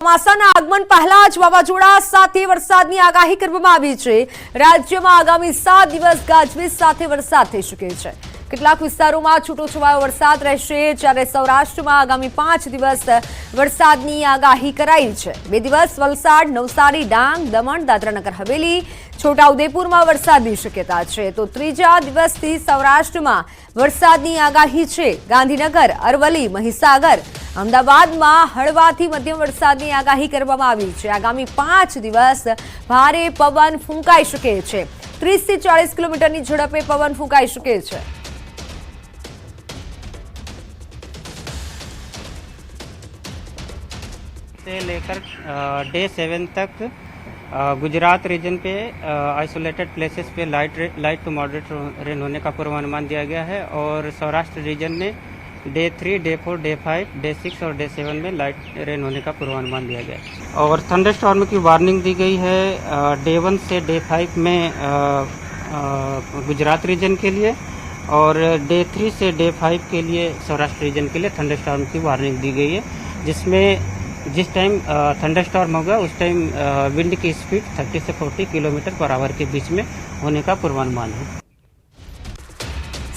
ચોમાસાના આગમન પહેલા જ વાવાઝોડા સાથે વરસાદની આગાહી કરવામાં આવી છે. રાજ્યમાં આગામી સાત દિવસ ગાજવીજ સાથે વરસાદ થઈ શકે છે. કેટલાક વિસ્તારોમાં છૂટોછવાયો વરસાદ રહેશે. જ્યારે સૌરાષ્ટ્રમાં આગામી પાંચ દિવસ વરસાદની આગાહી કરાઈ છે. બે દિવસ વલસાડ, નવસારી, ડાંગ, દમણ, દાદરાનગર, હવેલી, છોટાઉદેપુરમાં વરસાદની શક્યતા છે. તો ત્રીજા દિવસથી સૌરાષ્ટ્રમાં વરસાદની આગાહી છે. ગાંધીનગર, અરવલ્લી, મહીસાગર, અમદાવાદમાં હળવાથી મધ્યમ વરસાદની આગાહી કરવામાં આવી છે. આગામી પાંચ દિવસ ભારે પવન ફૂંકાઈ શકે છે. ત્રીસથી ચાળીસ કિલોમીટરની ઝડપે પવન ફૂંકાઈ શકે છે. से लेकर डे सेवन तक गुजरात रीजन पे आइसोलेटेड प्लेसेस पे light light to moderate rain होने का पूर्वानुमान दिया गया है और सौराष्ट्र रीजन में day three day four day five day six और डे सेवन में लाइट रेन होने का पूर्वानुमान दिया गया है। और थंडर स्टॉर्म की वार्निंग दी गई है डे वन से डे फाइव में गुजरात रीजन के लिए और डे थ्री से डे फाइव के लिए सौराष्ट्र रीजन के लिए थंडर स्टॉर्म की वार्निंग दी गई है, जिसमें जिस टाइम थंडर स्टॉर्म होगा उस टाइम विंड की स्पीड 30 से 40 किलोमीटर पर आवर के बीच में होने का पूर्वानुमान है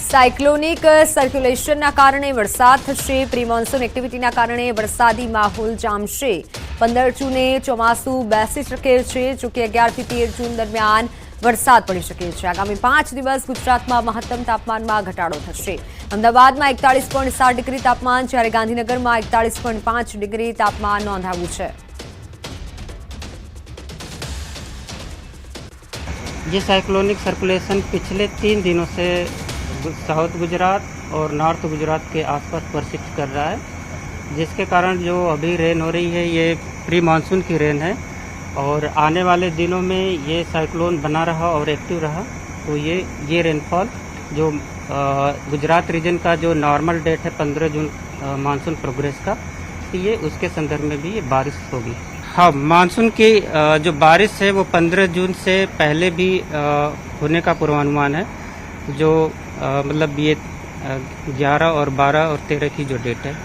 સાયક્લોનિક સર્ક્યુલેશનના કારણે વરસાદ થશે પ્રી મોન્સૂન એક્ટિવિટીના કારણે વરસાદી માહોલ જામશે પંદર જૂને ચોમાસું બેસી શકે છે જોકે અગિયારથી તેર જૂન દરમિયાન વરસાદ પડી શકે છે આગામી પાંચ દિવસ ગુજરાતમાં મહત્તમ તાપમાનમાં ઘટાડો થશે અમદાવાદમાં એકતાળીસ પોઈન્ટ સાત ડિગ્રી તાપમાન જ્યારે ગાંધીનગરમાં એકતાળીસ પોઈન્ટ પાંચ ડિગ્રી તાપમાન નોંધાયું છે ये साइक्लोनिक सर्कुलेशन पिछले तीन दिनों से गु- साउथ गुजरात और नॉर्थ गुजरात के आसपास परसिस्ट कर रहा है जिसके कारण जो अभी रेन हो रही है ये प्री मानसून की रेन है और आने वाले दिनों में ये साइक्लोन बना रहा और एक्टिव रहा तो ये ये रेनफॉल जो गुजरात रीजन का जो नॉर्मल डेट है पंद्रह जून मानसून प्रोग्रेस का तो ये उसके संदर्भ में भी ये बारिश होगी। हाँ मानसून की जो बारिश है वो पंद्रह जून से पहले भी होने का पूर्वानुमान है, जो मतलब ये ग्यारह और बारह और तेरह की जो डेट है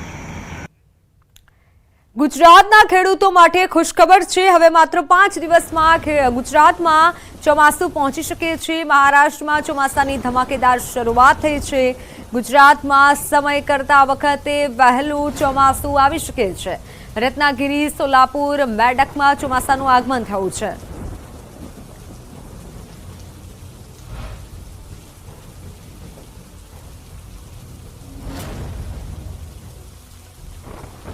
ગુજરાતના ખેડૂતો માટે ખુશખબર છે. હવે માત્ર પાંચ દિવસમાં ગુજરાતમાં ચોમાસું પહોંચી શકે છે. મહારાષ્ટ્રમાં ચોમાસાની ધમાકેદાર શરૂઆત થઈ છે. ગુજરાતમાં સમય કરતા વખતે વહેલું ચોમાસું આવી શકે છે. રત્નાગીરી, સોલાપુર, મેડકમાં ચોમાસાનું આગમન થયું છે.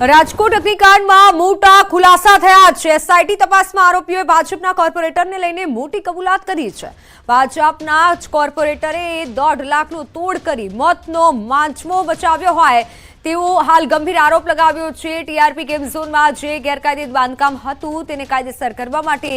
રાજકોટ અગ્નિકાંડમાં મોટા ખુલાસા થયા છે. એસઆઈટી તપાસમાં આરોપીઓએ ભાજપના કોર્પોરેટરને લઈને મોટી કબૂલાત કરી છે. ભાજપના જ કોર્પોરેટરે દોઢ લાખનો તોડ કરી મોતનો માંચમો બચાવ્યો હોય તેવો હાલ ગંભીર આરોપ લગાવ્યો છે. ટીઆરપી ગેમ ઝોનમાં જે ગેરકાયદે બાંધકામ હતું તેને કાયદેસર કરવા માટે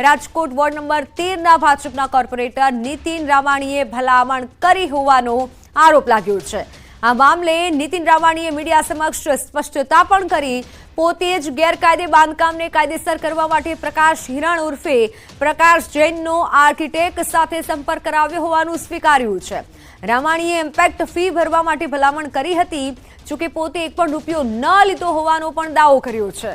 રાજકોટ વોર્ડ નંબર તેરના ભાજપના કોર્પોરેટર નીતિન રામાણીએ ભલામણ કરી હોવાનો આરોપ લાગ્યો છે. આ મામલે નીતિન રાવાણીએ મીડિયા સમક્ષ સ્પષ્ટતા પણ કરી. પોતે જ ગેરકાયદે બાંધકામને કાયદેસર કરવા માટે પ્રકાશ હિરણ ઉર્ફે પ્રકાશ જૈનનો આર્કિટેક્ટ સાથે સંપર્ક કરાવ્યો હોવાનું સ્વીકાર્યું છે. રામાણીએ ઇમ્પેક્ટ ફી ભરવા માટે ભલામણ કરી હતી, જોકે પોતે એક પણ રૂપિયો ન લીધો હોવાનો પણ દાવો કર્યો છે.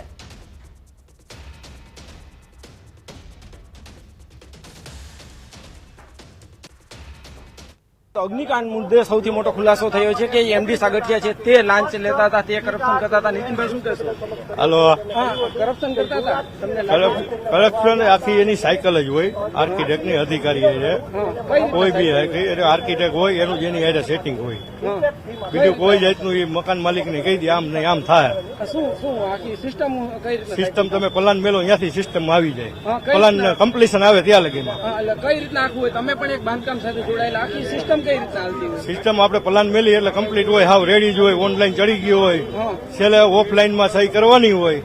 તો અગ્નિકાંડ મુદ્દે સૌથી મોટો ખુલાસો થયો છે કે એમડી સાગઠિયા છે તે લાંચ લેતા હતા તે કરપ્શન કરતા હતા. નીતિનભાઈ શું કહેશો? હલો. કરપ્શન કરતા હતા. તમને કરપ્શન આખી એની સાયકલ જ હોય. આર્કિટેક્ટની અધિકારી છે. કોઈ બી આર્કિટેક્ટ હોય એનું જેની એડે સેટિંગ હોય. બીજું કોઈ જાતનું એ મકાન માલિક ને કહી દે આમ નહીં આમ થાય. શું શું આખી સિસ્ટમ સિસ્ટમ તમે પલાન મેલો ત્યાંથી સિસ્ટમ આવી જાય. પલાન કમ્પ્લીશન આવે ત્યાં લગીમાં. કઈ રીતના આખું હોય? તમે પણ એક બાંધકામ સાથે જોડાયેલા. આખી સિસ્ટમ હોય. સિસ્ટમ આપણે પ્લાન મેલી એટલે કમ્પ્લીટ હોય. હાવ રેડી જ હોય. ઓનલાઈન ચડી ગયો હોય. છેલ્લે ઓફલાઈનમાં સહી કરવાની હોય.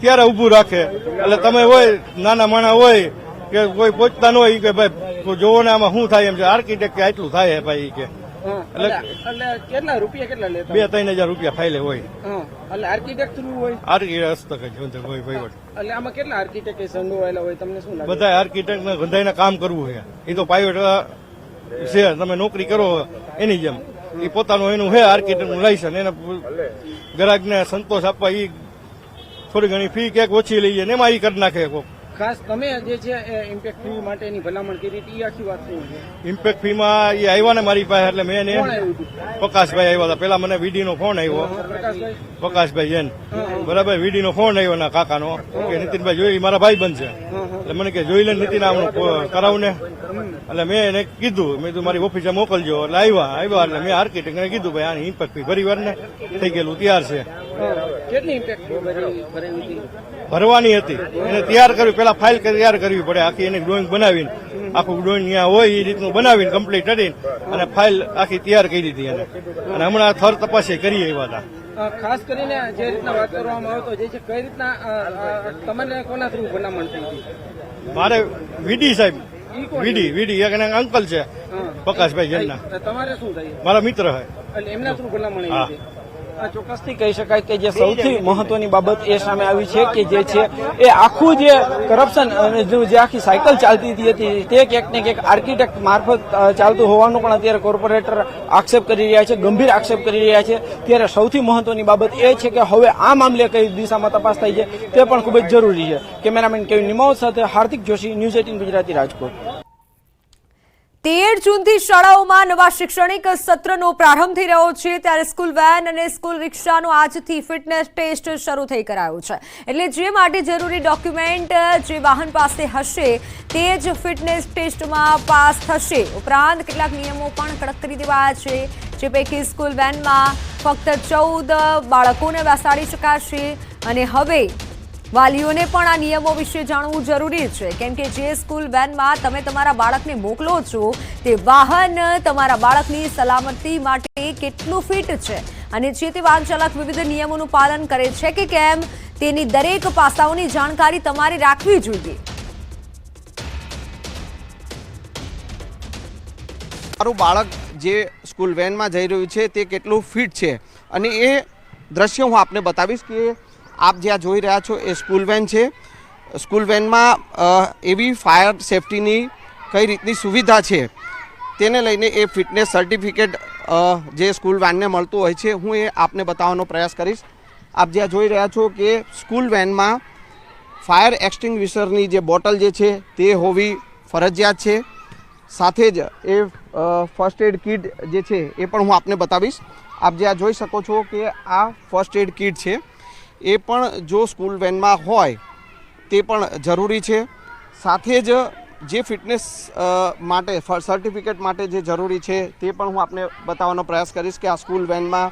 ત્યારે ઊભું રાખે. એટલે તમે હોય નાના માણા હોય કે કોઈ પહોંચતા ન હોય કે ભાઈ તો જોવો ને આમાં શું થાય એમ છે. આર્કિટેક્ટ કે આટલું થાય ભાઈ કે. એટલે કેટલા રૂપિયા કેટલા લેતા બે ત્રણ હજાર રૂપિયા ફાઇલે હોય. એટલે આર્કિટેક્ટ થ્રુ હોય? આર્કિટેક્ટ હોય વહીવટ એટલે આમાં કેટલા આર્કિટેક્ટ સંડોવાયેલા હોય? તમને શું બધા આર્કિટેક્ટ ને બધાને કામ કરવું છે એ તો પ્રાઇવેટ છે, તમે નોકરી કરો એની જેમ. એ પોતાનું એનું હે આર્કિટેક્ટનું લાયસન્સ એને ગ્રાહકને સંતોષ આપવા એ થોડી ઘણી ફી ક્યાંક ઓછી લઈએ ને એમાં એ કરી નાખે કોક. ખાસ તમે જે છે ઇમ્પેક્ટ ફી માટેની ભલામણ કરી હતી એ આખી વાત શું છે? ઇમ્પેક્ટ ફીમાં એ આવ્યા ને મારી પાસે એટલે મેં એને પ્રકાશભાઈ આવ્યા હતા. પેલા મને વીડી નો ફોન આવ્યો પ્રકાશભાઈ? એન. બરાબર વીડી નો ફોન આવ્યો ના કાકાનો. કે નીતિનભાઈ જોઈ મારા ભાઈ બનશે એટલે મને કે જોઈ લે નીતિન આમનું કરાવું ને. એટલે મેં એને કીધું મેં કીધું મારી ઓફિસે મોકલજો. એટલે આવ્યા આવ્યા એટલે મેં આર્કિટેક્ટને કીધું ભાઈ આની ઇમ્પેક્ટ ફી ફરી વાર ને થઈ ગયેલું તૈયાર છે. ભરવાની હતી. એને તૈયાર કરવી પેલા ફાઇલ તૈયાર કરવી પડે. આખી એની ડ્રોઈંગ બનાવીને આખું ડ્રોઈંગ ત્યાં હોય એ રીતનું બનાવીને કમ્પ્લીટ કરીને અને ફાઇલ આખી તૈયાર કરી દીધી એને. અને હમણાં થર તપાસે કરી આવ્યા હતા. ખાસ કરીને જે રીતના વાત કરવામાં આવતો જે છે કઈ રીતના તમને કોના થ્રુ ભલામણ થઈ મારે વીડી સાહેબ? વીડી વીડી એક અંકલ છે. પ્રકાશભાઈ જેમના. તમારે શું થાય? મારા મિત્ર હોય એમના થ્રુ ભલામણ ચોક્કસથી કહી શકાય કે જે સૌથી મહત્વની બાબત એ સામે આવી છે કે જે છે એ આખું જે કરપ્શન અને જે આખી સાયકલ ચાલતી હતી તે ક્યાંક ને ક્યાંક આર્કિટેક્ટ મારફત ચાલતું હોવાનું પણ અત્યારે કોર્પોરેટર આક્ષેપ કરી રહ્યા છે ગંભીર આક્ષેપ કરી રહ્યા છે. ત્યારે સૌથી મહત્વની બાબત એ છે કે હવે આ મામલે કઈ દિશામાં તપાસ થાય છે તે પણ ખૂબ જ જરૂરી છે. કેમેરામેન કેવી નિમાવત સાથે હાર્દિક જોશી ન્યૂઝ એટીન ગુજરાતી રાજકોટ. તેર જૂનથી શાળાઓમાં નવા શૈક્ષણિક સત્રનો પ્રારંભ થઈ રહ્યો છે. ત્યારે સ્કૂલ વેન અને સ્કૂલ રિક્ષાનો આજથી ફિટનેસ ટેસ્ટ શરૂ થઈ કરાયો છે. એટલે જે માટે જરૂરી ડોક્યુમેન્ટ, જે વાહન પાસે હશે, તે જ ફિટનેસ ટેસ્ટમાં પાસ થશે. ઉપરાંત કેટલાક નિયમો પણ કડક કરી દેવાયા છે. જે પૈકી સ્કૂલ વેનમાં ફક્ત ચૌદ બાળકોને બેસાડી શકાશે. અને હવે વાલીઓને પણ આ નિયમો વિશે જાણવું જરૂરી છે. કેમ કે જે સ્કૂલ વેનમાં તમે તમારા બાળકને મોકલો છો, તે વાહન તમારા બાળકની સલામતી માટે કેટલું ફિટ છે? અને જે તે વાહન ચાલક વિવિધ નિયમોનું પાલન કરે છે કે કેમ? તેની દરેક પાસાઓની જાણકારી તમારે રાખવી જોઈએ. મારું બાળક જે સ્કૂલ વેનમાં જઈ રહ્યું છે, તે કેટલું ફિટ છે? અને એ દ્રશ્ય હું આપને બતાવીશ કે આપ જ્યાં જોઈ રહ્યા છો એ સ્કૂલ વેન છે. સ્કૂલ વેનમાં એવી ફાયર સેફટીની કઈ રીતની સુવિધા છે તેને લઈને એ ફિટનેસ સર્ટિફિકેટ જે સ્કૂલ વેનને મળતું હોય છે, હું એ આપને બતાવવાનો પ્રયાસ કરીશ. આપ જ્યાં જોઈ રહ્યા છો કે સ્કૂલ વેનમાં ફાયર એક્સટિંગ્વિશરની જે બોટલ જે છે તે હોવી ફરજિયાત છે. સાથે જ એ ફર્સ્ટ એડ કિટ જે છે એ પણ હું આપને બતાવીશ. આપ જ્યાં જોઈ શકો છો કે આ ફર્સ્ટ એડ કિટ છે. એ પણ જો સ્કૂલ વેનમાં હોય, તે પણ જરૂરી છે. સાથે જ જે ફિટનેસ માટે સર્ટિફિકેટ માટે જે જરૂરી છે, તે પણ હું આપને બતાવવાનો પ્રયાસ કરીશ કે આ સ્કૂલ વેનમાં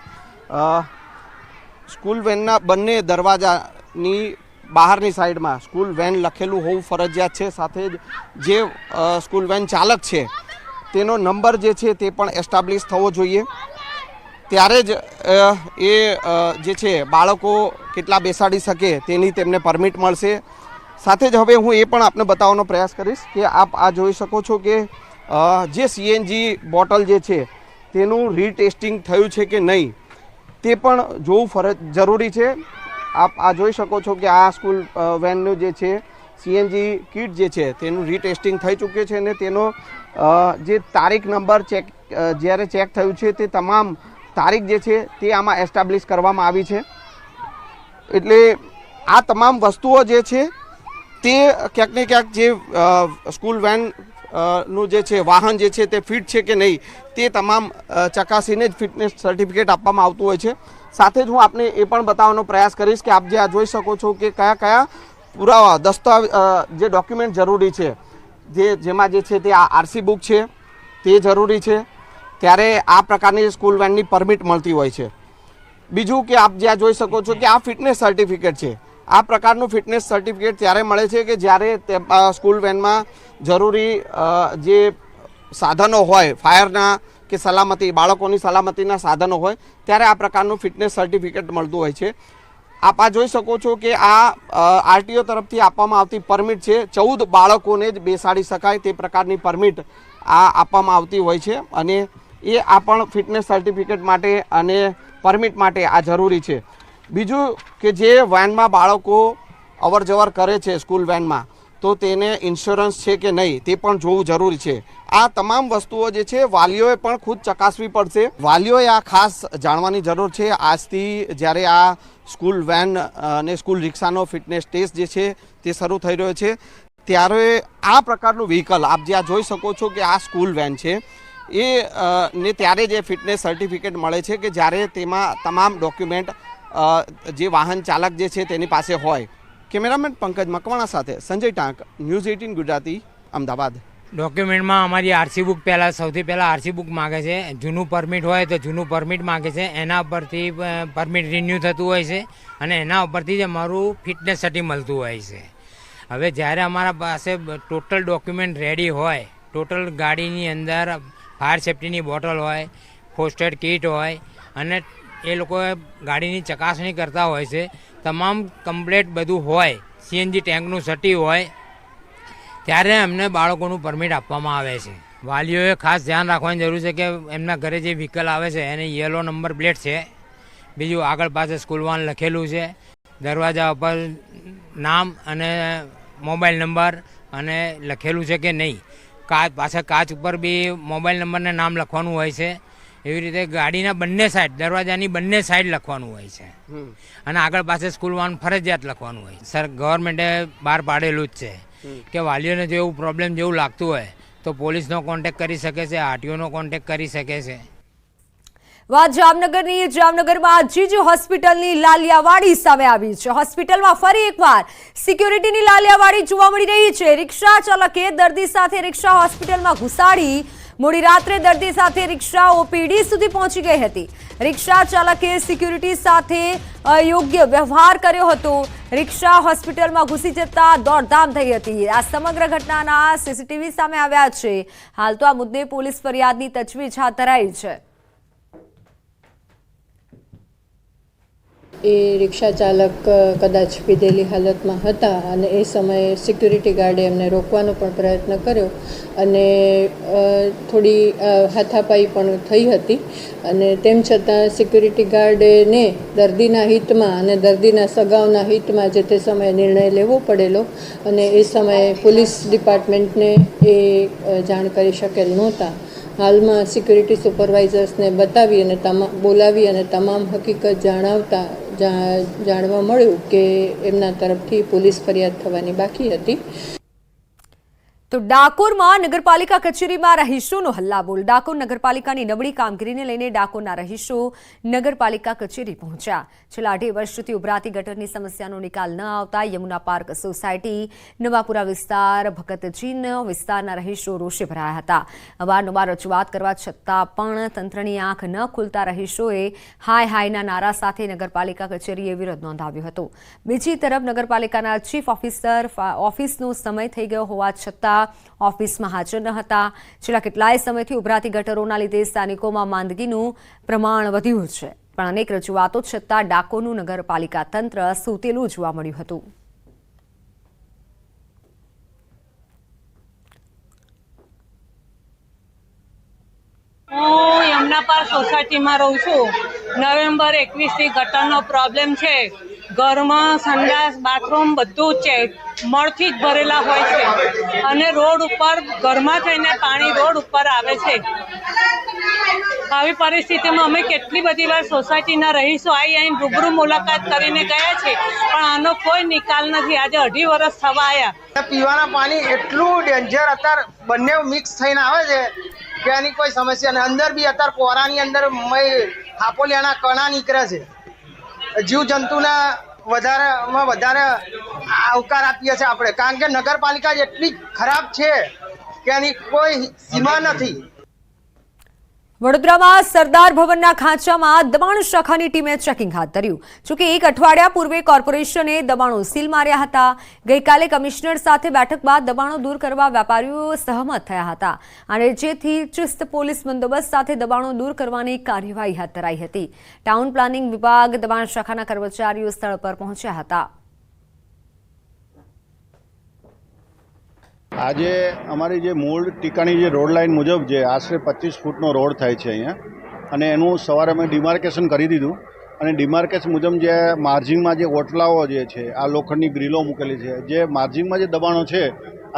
સ્કૂલ વેનના બંને દરવાજાની બહારની સાઈડમાં સ્કૂલ વેન લખેલું હોવું ફરજિયાત છે. સાથે જ જે સ્કૂલ વેન ચાલક છે, તેનો નંબર જે છે તે પણ એસ્ટાબ્લિશ થવો જોઈએ. ત્યારે જ એ જે છે, બાળકો કેટલા બેસાડી શકે તેની તેમને પરમિટ મળશે. સાથે જ હવે હું એ પણ આપને બતાવવાનો પ્રયાસ કરીશ કે આપ આ જોઈ શકો છો કે જે સીએનજી બોટલ જે છે, તેનું રીટેસ્ટિંગ થયું છે કે નહીં, તે પણ જોવું ફરજ જરૂરી છે. આપ આ જોઈ શકો છો કે આ સ્કૂલ વેનનું જે છે સીએનજી કિટ જે છે, તેનું રીટેસ્ટિંગ થઈ ચૂક્યું છે અને તેનો જે તારીખ નંબર ચેક જ્યારે ચેક થયું છે તે તમામ તારીખ જે છે તે આમાં એસ્ટાબ્લિશ કરવામાં આવી છે. એટલે આ તમામ વસ્તુઓ જે છે તે ક્યાંક ને ક્યાંક જે સ્કૂલ વેનનું જે છે, વાહન જે છે તે ફિટ છે કે નહીં તે તમામ ચકાસીને જ ફિટનેસ સર્ટિફિકેટ આપવામાં આવતું હોય છે. સાથે જ હું આપને એ પણ બતાવવાનો પ્રયાસ કરીશ કે આપ જે આ જોઈ શકો છો કે કયા કયા પુરાવા, દસ્તાવેજ જે ડોક્યુમેન્ટ જરૂરી છે, જે, જેમાં જે છે તે આ આરસી બુક છે તે જરૂરી છે. ત્યારે આ પ્રકારની સ્કૂલ વેનની પરમિટ મળતી હોય છે. બીજું કે આપ જ્યાં જોઈ શકો છો કે આ ફિટનેસ સર્ટિફિકેટ છે. આ પ્રકારનું ફિટનેસ સર્ટિફિકેટ ત્યારે મળે છે કે જ્યારે સ્કૂલ વેનમાં જરૂરી જે સાધનો હોય ફાયરના કે સલામતી, બાળકોની સલામતીના સાધનો હોય, ત્યારે આ પ્રકારનું ફિટનેસ સર્ટિફિકેટ મળતું હોય છે. આપ આ જોઈ શકો છો કે આ આરટીઓ તરફથી આપવામાં આવતી પરમિટ છે. ચૌદ બાળકોને જ બેસાડી શકાય તે પ્રકારની પરમિટ આ આપવામાં આવતી હોય છે. અને એ આ પણ ફિટનેસ સર્ટિફિકેટ માટે અને પરમિટ માટે આ જરૂરી છે. બીજું કે જે વેનમાં બાળકો અવર જવર કરે છે સ્કૂલ વેનમાં, તો તેને ઇન્સ્યોરન્સ છે કે નહીં તે પણ જોવું જરૂરી છે. આ તમામ વસ્તુઓ જે છે વાલીઓએ પણ ખુદ ચકાસવી પડશે. વાલીઓએ આ ખાસ જાણવાની જરૂર છે. આજથી જ્યારે આ સ્કૂલ વેન અને સ્કૂલ રિક્ષાનો ફિટનેસ ટેસ્ટ જે છે તે શરૂ થઈ રહ્યો છે, ત્યારે આ પ્રકારનું વ્હીકલ આપ જે આ જોઈ શકો છો કે આ સ્કૂલ વેન છે. એ ને ત્યારે જ ફિટનેસ સર્ટિફિકેટ મળે છે કે જ્યારે તેમાં તમામ ડોક્યુમેન્ટ જે વાહન ચાલક જે છે તેની પાસે હોય. કેમેરામેન પંકજ મકવાણા સાથે સંજય ટાંક, ન્યૂઝ એઇટીન ગુજરાતી, અમદાવાદ. ડોક્યુમેન્ટમાં અમારી આરસી બુક પહેલાં, સૌથી પહેલાં આરસી બુક માગે છે. જૂનું પરમિટ હોય તો જૂનું પરમિટ માગે છે. એના ઉપરથી પરમિટ રિન્યૂ થતું હોય છે અને એના ઉપરથી જ અમારું ફિટનેસ સર્ટી મળતું હોય છે. હવે જ્યારે અમારા પાસે ટોટલ ડોક્યુમેન્ટ રેડી હોય, ટોટલ ગાડીની અંદર ફાયર સેફ્ટીની બોટલ હોય ફોસ્ટેડ કીટ હોય, અને એ લોકો ગાડીની ચકાસણી કરતા હોય છે. તમામ કમ્પ્લેટ બધું હોય સીએનજી ટેન્કનું સટી હોય, ત્યારે અમને બાળકોનું પરમિટ આપવામાં આવે છે. વાલીઓએ ખાસ ધ્યાન રાખવાની જરૂર છે કે એમના ઘરે જે વ્હીકલ આવે છે, એને યલો નંબર પ્લેટ છે, બીજું આગળ પાસે સ્કૂલ વાન લખેલું છે, દરવાજા ઉપર નામ અને મોબાઈલ નંબર અને લખેલું છે કે નહીં. કાચ પાછળ કાચ ઉપર બી મોબાઈલ નંબરને નામ લખવાનું હોય છે. એવી રીતે ગાડીના બંને સાઈડ દરવાજાની બંને સાઈડ લખવાનું હોય છે. અને આગળ પાસે સ્કૂલ વાન ફરજિયાત લખવાનું હોય. સર ગવર્મેન્ટે બહાર પાડેલું જ છે કે વાલીઓને જો એવું પ્રોબ્લેમ જેવું લાગતું હોય તો પોલીસનો કોન્ટેક્ટ કરી શકે છે આરટીઓનો કોન્ટેક્ટ કરી શકે છે. વાત જામનગરની, જામનગરમાં જીજુ હોસ્પિટલની લાલિયાવાડી સામે આવી છે. હોસ્પિટલમાં ફરી એકવાર સિક્યોરિટીની લાલિયાવાડી જોવા મળી રહી છે. રિક્ષા ચાલકે દર્દી સાથે રિક્ષા હોસ્પિટલમાં ઘુસાડી મોડી રાત્રે દર્દી સાથે રિક્ષા ઓપીડી સુધી પહોંચી ગઈ હતી. રિક્ષા ચાલકે સિક્યુરિટી સાથે યોગ્ય વ્યવહાર કર્યો હતો. રિક્ષા હોસ્પિટલમાં ઘૂસી જતા દોડધામ થઈ હતી. આ સમગ્ર ઘટનાના સીસીટીવી સામે આવ્યા છે. હાલ તો આ મુદ્દે પોલીસ ફરિયાદની તજવીજ હાથ ધરાઈ છે. એ રિક્ષા ચાલક કદાચ પીધેલી હાલતમાં હતા અને એ સમયે સિક્યુરિટી ગાર્ડે એમને રોકવાનો પણ પ્રયત્ન કર્યો અને થોડી હાથાપાઈ પણ થઈ હતી અને તેમ છતાં સિક્યુરિટી ગાર્ડને દર્દીના હિતમાં અને દર્દીના સગાઓના હિતમાં જે તે સમયે નિર્ણય લેવો પડેલો અને એ સમયે પોલીસ ડિપાર્ટમેન્ટને એ જાણ કરી શકેલ નહોતા. હાલમાં સિક્યુરિટી સુપરવાઇઝર્સને બતાવી અને તમામ બોલાવી અને તમામ હકીકત જણાવતા જાણવા મળ્યું કે એમના તરફથી પોલીસ ફરિયાદ થવાની બાકી હતી. તો ડાકોરમાં નગરપાલિકા કચેરીમાં રહીશોનો હલ્લાબોલ. ડાકોર નગરપાલિકાની નબળી કામગીરીને લઈને ડાકોરના રહીશો નગરપાલિકા કચેરી પહોંચ્યા. છેલ્લા અઢી વર્ષથી ઉભરાતી ગટરની સમસ્યાનો નિકાલ ન આવતા યમુના પાર્ક સોસાયટી, નવાપુરા વિસ્તાર, ભગતજીન વિસ્તારના રહીશો રોષે ભરાયા હતા. અવારનવાર રજૂઆત કરવા છતાં પણ તંત્રની આંખ ન ખુલતા રહીશોએ હાય હાયના નારા સાથે નગરપાલિકા કચેરીએ વિરોધ નોંધાવ્યો હતો. બીજી તરફ નગરપાલિકાના ચીફ ઓફિસર ઓફિસનો સમય થઈ ગયો હોવા છતાં ઓફિસમાં હાજર ન હતા. છેલ્લા કેટલાય સમયથી ઉભરાતી ગટરોના લીધે સ્થાનિકોમાં માંદગીનું પ્રમાણ વધ્યું છે. પણ અનેક રજૂઆતો છતાં ડાકોનું નગરપાલિકા તંત્ર સૂતેલું જોવા મળ્યું હતું. હું યમુનાપાર સોસાયટીમાં રહું છું. નવેમ્બર એકવીસથી ગટરનો પ્રોબ્લેમ છે. ઘરમાં સંડાસ, બાથરૂમ બધું છે. મળથી જ ભરેલા હોય છે. અને રોડ ઉપર, ઘરમાં થઈને પાણી રોડ ઉપર આવે છે. આવી પરિસ્થિતિમાં અમે કેટલી બધી વાર સોસાયટીના રહીશો આવી અહીં રૂબરૂ મુલાકાત કરીને ગયા છે. પણ આનો કોઈ નિકાલ નથી. આજે અઢી વર્ષ થવા આવ્યા પીવાના પાણી એટલું ડેન્જર અત્યારે બંને મિક્સ થઈને આવે છે કે એની કોઈ સમસ્યા નહીં. અંદર બી અત્યારે કોરાની અંદર મય હાપોલિયાના કણા નીકળે છે. જીવ જંતુના વધારેમાં વધારે આવકાર આપીએ છીએ આપણે. કારણ કે નગરપાલિકા એટલી ખરાબ છે કે એની કોઈ સીમા નથી. વડોદરામાં સરદાર ભવનના ખાંચામાં દબાણ શાખાની ટીમે ચેકિંગ હાથ ધર્યું. જોકે એક અઠવાડિયા પૂર્વે કોર્પોરેશને દબાણો સીલ માર્યા હતા. ગઈકાલે કમિશનર સાથે બેઠક બાદ દબાણો દૂર કરવા વેપારીઓ સહમત થયા હતા. અને જેથી ચુસ્ત પોલીસ બંદોબસ્ત સાથે દબાણો દૂર કરવાની કાર્યવાહી હાથ ધરાઈ હતી. ટાઉન પ્લાનિંગ વિભાગ દબાણ શાખાના કર્મચારીઓ સ્થળ પર પહોંચ્યા હતા. આજે અમારી જે મૂળ ટીકાણી જે રોડ લાઇન મુજબ જે આશરે પચીસ ફૂટનો રોડ થાય છે અહીંયા, અને એનું સવારે અમે ડિમાર્કેશન કરી દીધું. અને ડિમાર્કેસ મુજબ જે માર્જિંગમાં જે ઓટલાઓ જે છે, આ લોખંડની ગ્રીલો મૂકેલી છે, જે માર્જિંગમાં જે દબાણો છે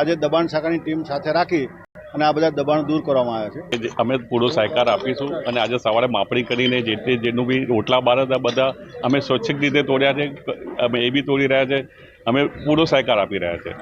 આજે દબાણ શાખાની ટીમ સાથે રાખી અને આ બધા દબાણ દૂર કરવામાં આવ્યા છે. અમે પૂરો સહકાર આપીશું અને આજે સવારે માપણી કરીને જે તે જેનું બી ઓટલા બાર હતા, બધા અમે સ્વચ્છિક રીતે તોડ્યા છે, અમે એ બી તોડી રહ્યા છે, અમે પૂરો સહકાર આપી રહ્યા છે.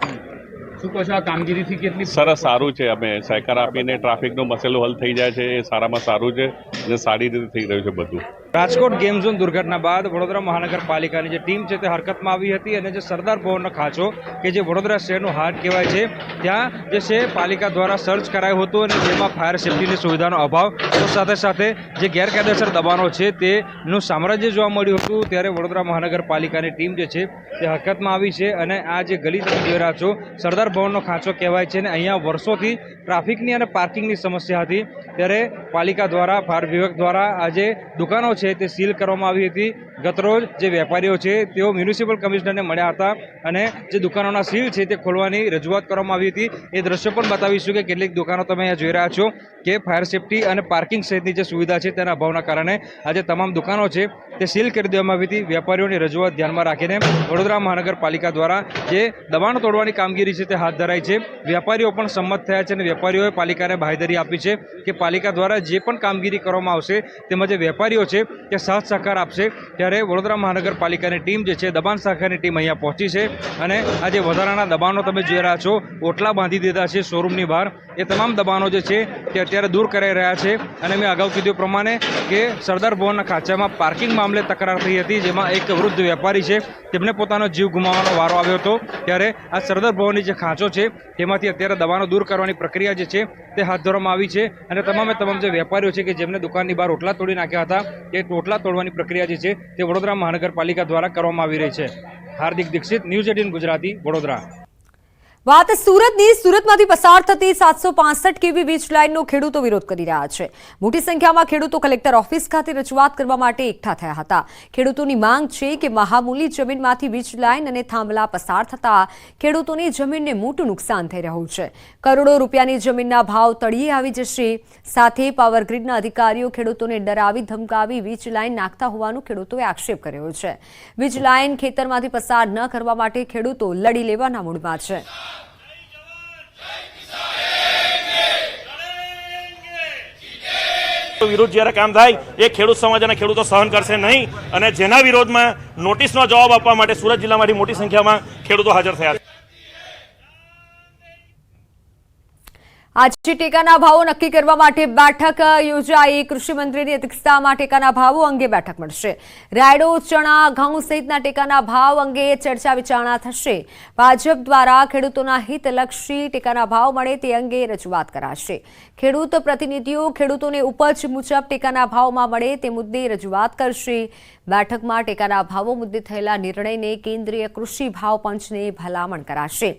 શું કહો છો, આ કામગીરીથી કેટલી સરસ, સારું છે. અમે સહકાર આપીને ટ્રાફિકનો મસેલો હલ થઈ જાય છે, એ સારામાં સારું છે અને સારી રીતે થઈ રહ્યું છે બધું. રાજકોટ ગેમ ઝોન દુર્ઘટના બાદ વડોદરા મહાનગરપાલિકાની જે ટીમ છે તે હરકતમાં આવી હતી અને જે સરદાર ભવનનો ખાંચો કે જે વડોદરા શહેરનું હાર્ટ કહેવાય છે, ત્યાં જે છે પાલિકા દ્વારા સર્ચ કરાયું હતું અને જેમાં ફાયર સેફ્ટીની સુવિધાનો અભાવ સાથે સાથે જે ગેરકાયદેસર દબાણો છે તેનું સામ્રાજ્ય જોવા મળ્યું હતું, ત્યારે વડોદરા મહાનગરપાલિકાની ટીમ જે છે તે હરકતમાં આવી છે અને આ જે ગલી તમે છો સરદાર ભવનનો ખાંચો કહેવાય છે અને અહીંયા વર્ષોથી ટ્રાફિકની અને પાર્કિંગની સમસ્યા હતી, ત્યારે પાલિકા દ્વારા, ફાયર વિભાગ દ્વારા આજે દુકાનો છે તે સીલ કરવામાં આવી હતી. ગતરોજ જે વેપારીઓ છે, તેઓ મ્યુનિસિપલ કમિશનરને મળ્યા હતા અને જે દુકાનોના સીલ છે તે ખોલવાની રજૂઆત કરવામાં આવી હતી. એ દ્રશ્ય પણ બતાવીશું કે કેટલીક દુકાનો તમે અહીંયા જોઈ રહ્યા છો કે ફાયર સેફટી અને પાર્કિંગ સહિતની જે સુવિધા છે તેના અભાવના કારણે આજે તમામ દુકાનો છે તે સીલ કરી દેવામાં આવી હતી. વેપારીઓની રજૂઆત ધ્યાનમાં રાખીને વડોદરા મહાનગરપાલિકા દ્વારા જે દબાણ તોડવાની કામગીરી છે તે હાથ ધરાઈ છે. વેપારીઓ પણ સંમત થયા છે અને વેપારીઓએ પાલિકાને બાહેધરી આપી છે કે પાલિકા દ્વારા જે પણ કામગીરી કરવામાં આવશે તેમાં જે વેપારીઓ છે તે સાથ સહકાર આપશે. ત્યારે વડોદરા મહાનગરપાલિકાની ટીમ જે છે, દબાણ શાખાની ટીમ અહીંયા પહોંચી છે અને આ જે વધારાના દબાણો તમે જોઈ રહ્યા છો, ઓટલા બાંધી દીધા છે શોરૂમની બહાર. એ તમામ દબાણો જે છે, તે અત્યારે દૂર કરાઈ રહ્યા છે અને મેં અગાઉ કીધું પ્રમાણે કે સરદાર ભવનના ખાંચામાં પાર્કિંગ મામલે તકરાર થઈ હતી, જેમાં એક વૃદ્ધ વેપારી છે, તેમને પોતાનો જીવ ગુમાવવાનો વારો આવ્યો હતો. ત્યારે આ સરદાર ભવનની જે ખાંચો છે, તેમાંથી અત્યારે દબાણો દૂર કરવાની પ્રક્રિયા જે છે, તે હાથ ધરવામાં આવી છે અને તમામે તમામ જે વેપારીઓ છે કે જેમને દુકાનની બહાર ઓટલા તોડી નાખ્યા હતા એ ઓટલા તોડવાની પ્રક્રિયા જે છે તે વડોદરા મહાનગરપાલિકા દ્વારા કરવામાં આવી રહી છે. Hardik Dixit news eighteen Gujarati Vadodara. વાત સુરતની, સુરતમાંથી પસાર થતી સાતસો પાસઠ કેવી વીજ લાઇનનો ખેડૂતો વિરોધ કરી રહ્યા છે. મોટી સંખ્યામાં ખેડૂતો કલેક્ટર ઓફિસ ખાતે રજૂઆત કરવા માટે એકઠા થયા હતા. ખેડૂતોની માંગ છે કે મહામૂલી જમીનમાંથી વીજ લાઇન અને થાંભલા પસાર થતા ખેડૂતોની જમીનને મોટું નુકસાન થઈ રહ્યું છે. કરોડો રૂપિયાની જમીનના ભાવ તળિયે આવી જશે. સાથે પાવર ગ્રીડના અધિકારીઓ ખેડૂતોને ડરાવી ધમકાવી વીજ લાઇન નાખતા હોવાનું ખેડૂતોએ આક્ષેપ કર્યો છે. વીજ લાઇન ખેતરમાંથી પસાર ન કરવા માટે ખેડૂતો લડી લેવાના મૂડમાં છે. વિરુદ્ધ જ્યારે કામ થાય, એ ખેડૂત સમાજ અને ખેડૂતો સહન કરશે નહીં અને જેના વિરોધમાં નોટિસનો જવાબ આપવા માટે સુરત જિલ્લામાંથી મોટી સંખ્યામાં ખેડૂતો હાજર થયા છે. આજે ટેકાના ભાવો નક્કી કરવા માટે બેઠક યોજાઈ. કૃષિમંત્રીની અધ્યક્ષતામાં ટેકાના ભાવો અંગે બેઠક મળશે. રાયડો, ચણા, ઘઉં સહિતના ટેકાના ભાવ અંગે ચર્ચા વિચારણા થશે. ભાજપ દ્વારા ખેડૂતોના હિતલક્ષી ટેકાના ભાવ મળે તે અંગે રજૂઆત કરાશે. ખેડૂત પ્રતિનિધિઓ ખેડૂતોને ઉપજ મુજબ ટેકાના ભાવમાં મળે તે મુદ્દે રજૂઆત કરશે. બેઠકમાં ટેકાના ભાવો મુદ્દે થયેલા નિર્ણયને કેન્દ્રીય કૃષિ ભાવ પંચને ભલામણ કરાશે.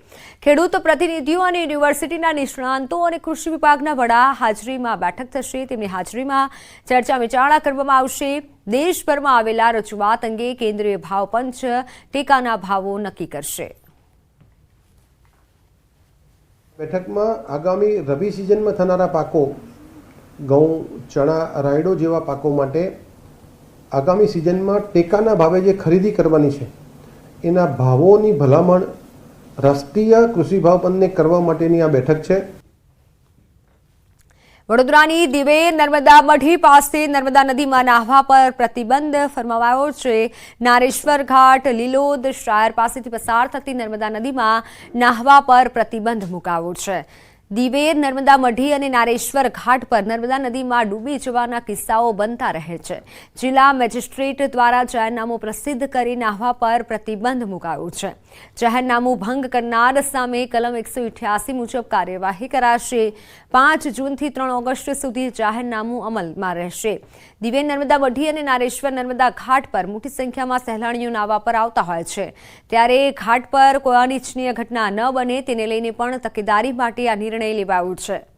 ખેડૂત પ્રતિનિધિઓ અને યુનિવર્સિટીના નિષ્ણાંતો અને કૃષિ વિભાગના વડા હાજરીમાં બેઠક થશે. તેમની હાજરીમાં ચર્ચા વિચારણા કરવામાં આવશે. દેશભરમાં આવેલા રજૂઆત અંગે કેન્દ્રીય ભાવ પંચ ટેકાના ભાવો નક્કી કરશે. બેઠકમાં આગામી રબી સિઝનમાં થનારા પાકો, ઘઉં, ચણા, રાયડો જેવા પાકો માટે આગામી સિઝનમાં ટેકાના ભાવે જે ખરીદી કરવાની છે, એના ભાવોની ભલામણ રાષ્ટ્રીય કૃષિ ભાવ પંચને કરવા માટેની આ બેઠક છે. વડોદરાની દિવે નર્મદા મઢી પાસે નર્મદા નદીમાં નાહવા પર પ્રતિબંધ ફરમાવાયો છે. નારેશ્વર ઘાટ, લીલોદ શાયર પાસેથી પસાર થતી નર્મદા નદીમાં નાહવા પર પ્રતિબંધ મુકાયો છે. દિવેર, નર્મદા મઢી અને નારેશ્વર ઘાટ પર નર્મદા નદીમાં ડૂબી જવાના કિસ્સાઓ બનતા રહે છે. જિલ્લા મેજિસ્ટ્રેટ દ્વારા જાહેરનામું પ્રસિદ્ધ કરી નાહવા પર પ્રતિબંધ મુકાયો છે. જાહેરનામું ભંગ કરનાર સામે કલમ એકસો મુજબ કાર્યવાહી કરાશે. પાંચ જૂનથી ત્રણ ઓગસ્ટ સુધી જાહેરનામું અમલમાં રહેશે. દિવેર, નર્મદા મઢી અને નારેશ્વર, નર્મદા ઘાટ પર મોટી સંખ્યામાં સહેલાણીઓ નાહવા પર આવતા હોય છે. ત્યારે ઘાટ પર કોઈ અનિચ્છનીય ઘટના ન બને તેને લઈને પણ તકેદારી માટે આ નિર્ણય લેવાયો છે.